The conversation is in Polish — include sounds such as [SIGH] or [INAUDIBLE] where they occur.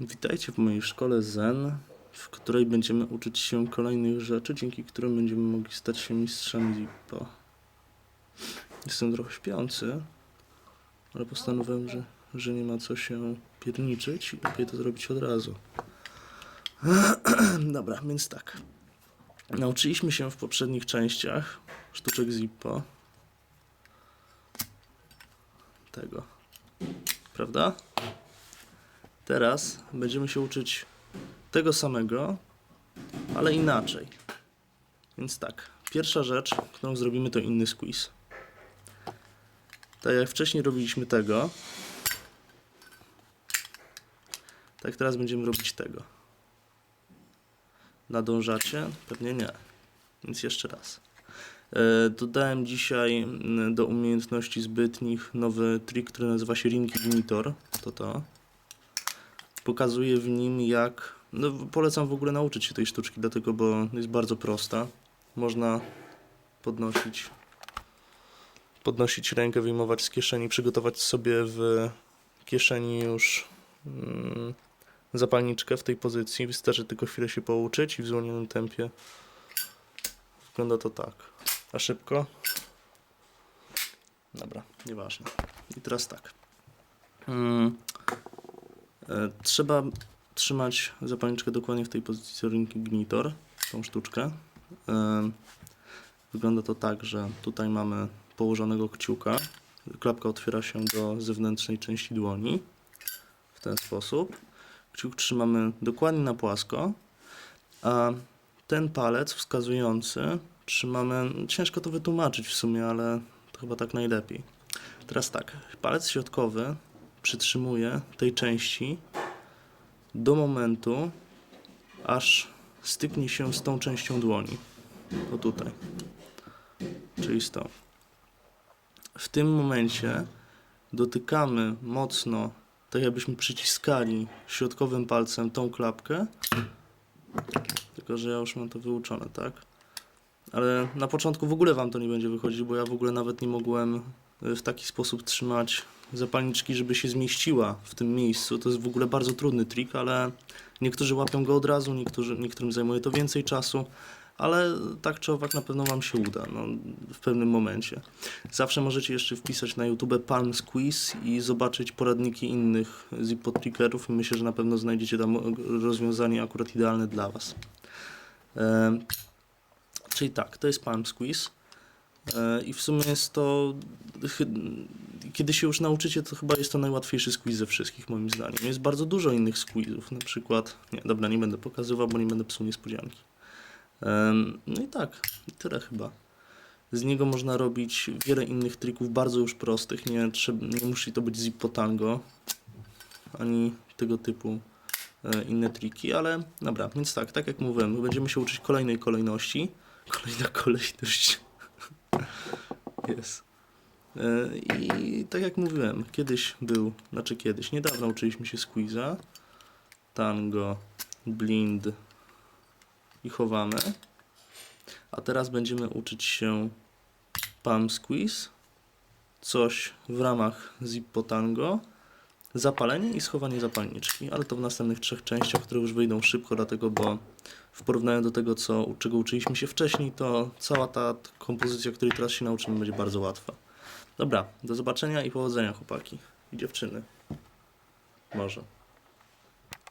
Witajcie w mojej szkole Zen, w której będziemy uczyć się kolejnych rzeczy, dzięki którym będziemy mogli stać się mistrzem Zippo. Jestem trochę śpiący, ale postanowiłem, że, że nie ma co się pierniczyć i lepiej to zrobić od razu. [CLEARS THROAT] Dobra, więc tak. Nauczyliśmy się w poprzednich częściach sztuczek Zippo. Tego. Prawda? Teraz będziemy się uczyć tego samego, ale inaczej. Więc tak, pierwsza rzecz, którą zrobimy, to inny squeeze. Tak jak wcześniej robiliśmy tego, tak teraz będziemy robić tego. Nadążacie? Pewnie nie. Więc jeszcze raz. E, Dodałem dzisiaj mm, do umiejętności zbytnich nowy trik, który nazywa się Ring Ignitor. To to pokazuję w nim jak. No, polecam w ogóle nauczyć się tej sztuczki, dlatego, bo jest bardzo prosta. Można podnosić, podnosić rękę, wyjmować z kieszeni, przygotować sobie w kieszeni już mm, zapalniczkę w tej pozycji. Wystarczy tylko chwilę się pouczyć i w zwolnionym tempie wygląda to tak. A szybko? Dobra, nieważne. I teraz tak. Mm. E, Trzeba trzymać zapalniczkę dokładnie w tej pozycji co Ignitor, tą sztuczkę. E, Wygląda to tak, że tutaj mamy położonego kciuka. Klapka otwiera się do zewnętrznej części dłoni. W ten sposób. Kciuk trzymamy dokładnie na płasko, a ten palec wskazujący trzymamy. Ciężko to wytłumaczyć w sumie, ale to chyba tak najlepiej. Teraz tak, palec środkowy przytrzymuję tej części do momentu, aż styknie się z tą częścią dłoni. To tutaj. Czyli z tą. W tym momencie dotykamy mocno, tak jakbyśmy przyciskali środkowym palcem tą klapkę. Tylko, że ja już mam to wyuczone, tak? Ale na początku w ogóle Wam to nie będzie wychodzić, bo ja w ogóle nawet nie mogłem w taki sposób trzymać zapalniczki, żeby się zmieściła w tym miejscu. To jest w ogóle bardzo trudny trik, ale niektórzy łapią go od razu, niektórzy, niektórym zajmuje to więcej czasu, ale tak czy owak na pewno Wam się uda no, w pewnym momencie. Zawsze możecie jeszcze wpisać na YouTube Palm Squeeze i zobaczyć poradniki innych Zippo trickerów myślę, że na pewno znajdziecie tam rozwiązanie akurat idealne dla Was. E, czyli tak, to jest Palm Squeeze. E, I w sumie jest to. Kiedy się już nauczycie, to chyba jest to najłatwiejszy squeeze ze wszystkich, moim zdaniem. Jest bardzo dużo innych squeezów, na przykład. Nie, dobra, nie będę pokazywał, bo nie będę psuł niespodzianki. No i tak, tyle chyba. Z niego można robić wiele innych trików, bardzo już prostych. Nie, trzeba, nie musi to być zippo tango, ani tego typu e, inne triki, ale dobra, więc tak, tak jak mówiłem, będziemy się uczyć kolejnej kolejności. Kolejna [LAUGHS] kolejność. Jest. E, I tak jak mówiłem, kiedyś był, znaczy kiedyś, niedawno uczyliśmy się squeeza, tango, blind i chowane. A teraz będziemy uczyć się palm squeeze, coś w ramach zippo tango, zapalenie i schowanie zapalniczki, ale to w następnych trzech częściach, które już wyjdą szybko, dlatego bo w porównaniu do tego, co, czego uczyliśmy się wcześniej, to cała ta kompozycja, której teraz się nauczymy, będzie bardzo łatwa. Dobra, do zobaczenia i powodzenia, chłopaki i dziewczyny. Może.